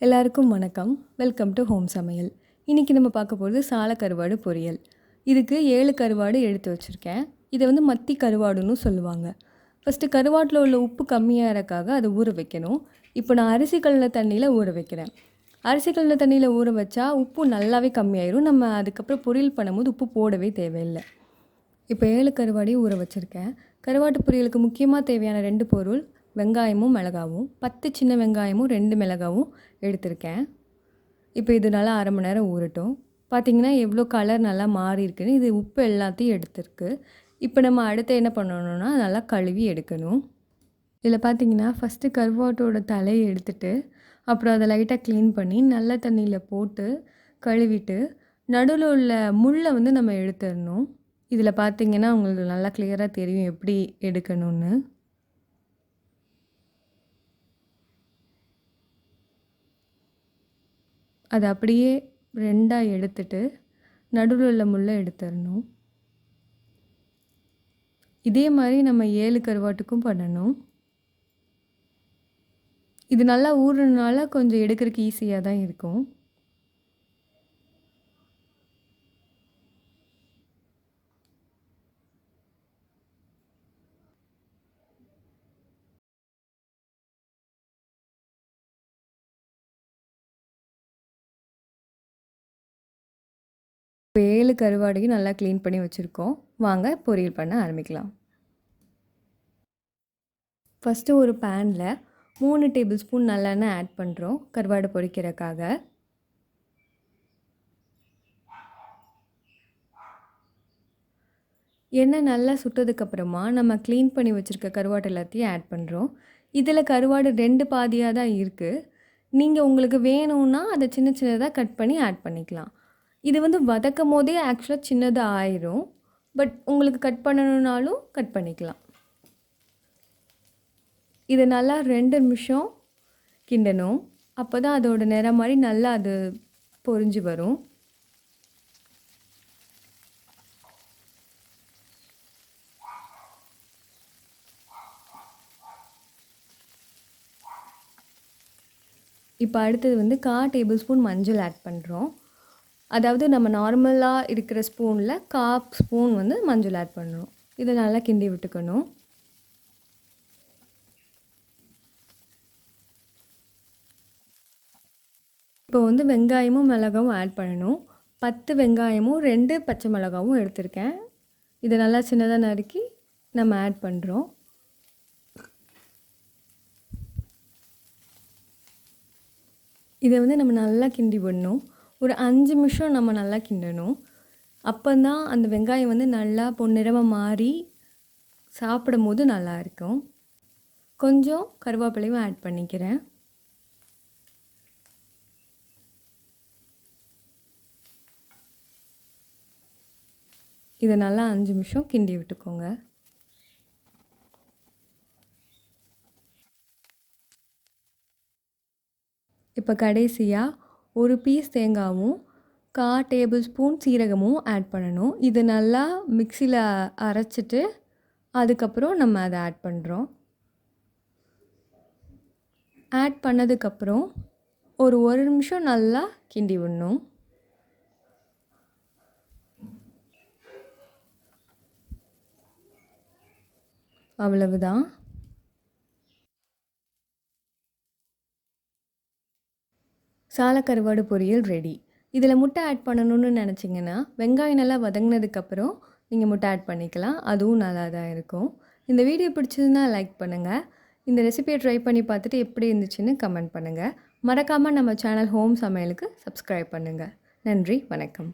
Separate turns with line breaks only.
எல்லாருக்கும் வணக்கம். Welcome to home சமையல் இன்றைக்கி நம்ம பார்க்க போகிறது சால கருவாடு பொரியல். இதுக்கு ஏழு கருவாடு எடுத்து வச்சுருக்கேன். இதை வந்து மத்தி கருவாடுன்னு சொல்லுவாங்க. ஃபஸ்ட்டு கருவாட்டில் உள்ள உப்பு கம்மியாகிறக்காக அதை ஊற வைக்கணும். இப்போ நான் அரிசி கல்ல தண்ணியில் ஊற வைக்கிறேன். அரிசி கல்ல தண்ணியில் ஊற வச்சா உப்பு நல்லாவே கம்மியாயிரும். நம்ம அதுக்கப்புறம் பொரியல் பண்ணும்போது உப்பு போடவே தேவையில்லை. இப்போ ஏழு கருவாடையும் ஊற வச்சுருக்கேன். கருவாட்டு பொரியலுக்கு முக்கியமாக தேவையான ரெண்டு பொருள் வெங்காயமும் மிளகாவும் பத்து சின்ன வெங்காயமும் ரெண்டு மிளகாவும் எடுத்திருக்கேன். இப்போ இது நல்லா அரை மணி நேரம் ஊறட்டும். பார்த்தீங்கன்னா எவ்வளோ கலர் நல்லா மாறி இருக்குன்னு இது உப்பு எல்லாத்தையும் எடுத்திருக்கு. இப்போ நம்ம அடுத்து என்ன பண்ணணும்னா நல்லா கழுவி எடுக்கணும். இதில் பார்த்தீங்கன்னா ஃபஸ்ட்டு கருவாட்டோட தலையை எடுத்துட்டு அப்புறம் அதை லைட்டாக க்ளீன் பண்ணி நல்ல தண்ணியில் போட்டு கழுவிட்டு நடுவில் உள்ள முள்ளை வந்து நம்ம எடுத்துடணும். இதில் பார்த்தீங்கன்னா உங்களுக்கு நல்லா கிளியராக தெரியும் எப்படி எடுக்கணும்னு. அதை அப்படியே ரெண்டாக எடுத்துட்டு நடுவில் உள்ள முள்ளை எடுத்துடணும். இதே மாதிரி நம்ம ஏழு கருவாட்டுக்கும் பண்ணணும். இது நல்லா ஊறுறதுனால கொஞ்சம் எடுக்கிறதுக்கு ஈஸியாக தான் இருக்கும். இப்போ ஏழு கருவாடையும் நல்லா க்ளீன் பண்ணி வச்சுருக்கோம். வாங்க பொரியல் பண்ண ஆரம்பிக்கலாம். ஃபஸ்ட்டு ஒரு பேனில் மூணு டேபிள் ஸ்பூன் நல்லெண்ணெய் ஆட் பண்ணுறோம் கருவாடு பொரிக்கிறதுக்காக. எண்ணெய் நல்லா சுட்டதுக்கப்புறமா நம்ம க்ளீன் பண்ணி வச்சுருக்க கருவாடு எல்லாத்தையும் ஆட் பண்ணுறோம் இதில் கருவாடு ரெண்டு பாதியாக தான் இருக்குது நீங்கள் உங்களுக்கு வேணும்னா அதை சின்ன சின்னதாக கட் பண்ணி ஆட் பண்ணிக்கலாம். இது வந்து வதக்கும் போதே ஆக்சுவலாக சின்னதாக ஆயிரும். பட் உங்களுக்கு கட் பண்ணணுன்னாலும் கட் பண்ணிக்கலாம். இதை நல்லா ரெண்டு நிமிஷம் கிண்டணும். அப்போ தான் அதோட நிறம் மாதிரி நல்லா அது பொரிஞ்சு வரும். இப்போ அடுத்தது வந்து கா டேபிள் ஸ்பூன் மஞ்சள் ஆட் பண்ணுறோம் அதாவது நம்ம நார்மலாக இருக்கிற ஸ்பூனில் காப் ஸ்பூன் வந்து மஞ்சள் ஆட் பண்ணணும். இதை நல்லா கிண்டி விட்டுக்கணும். இப்போ வந்து வெங்காயமும் மிளகாவும் ஆட் பண்ணணும். பத்து வெங்காயமும் ரெண்டு பச்சை மிளகாவும் எடுத்திருக்கேன். இதை நல்லா சின்னதாக நறுக்கி நம்ம ஆட் பண்ணுறோம் இதை வந்து நம்ம நல்லா கிண்டி விடணும். ஒரு அஞ்சு நிமிஷம் நம்ம நல்லா கிண்டணும். அப்போ தான் அந்த வெங்காயம் வந்து நல்லா பொன்னிறமாக மாறி சாப்பிடும் போது நல்லா இருக்கும். கொஞ்சம் கருவேப்பிலையும் ஆட் பண்ணிக்கிறேன். இதை நல்லா அஞ்சு நிமிஷம் கிண்டி விட்டுக்கோங்க. இப்போ கடைசியாக ஒரு பீஸ் தேங்காவும் கா டேபிள் ஸ்பூன் சீரகமும் ஆட் பண்ணணும். இது நல்லா மிக்சியில் அரைச்சிட்டு அதுக்கப்புறம் நம்ம அதை ஆட் பண்ணுறோம் ஆட் பண்ணதுக்கப்புறம் ஒரு ஒரு நிமிஷம் நல்லா கிண்டி விடணும். அவ்வளவுதான். சாலக்கருவாடு பொரியல் ரெடி இதில் முட்டை ஆட் பண்ணணும்னு நினச்சிங்கன்னா வெங்காயம் நல்லா வதங்கினதுக்கப்புறம் நீங்கள் முட்டை ஆட் பண்ணிக்கலாம். அதுவும் நல்லா தான் இருக்கும். இந்த வீடியோ பிடிச்சதுன்னா லைக் பண்ணுங்கள் இந்த ரெசிபியை ட்ரை பண்ணி பார்த்துட்டு எப்படி இருந்துச்சுன்னு கமெண்ட் பண்ணுங்கள் மறக்காமல் நம்ம சேனல் ஹோம் சமையலுக்கு சப்ஸ்கிரைப் பண்ணுங்கள் நன்றி வணக்கம்.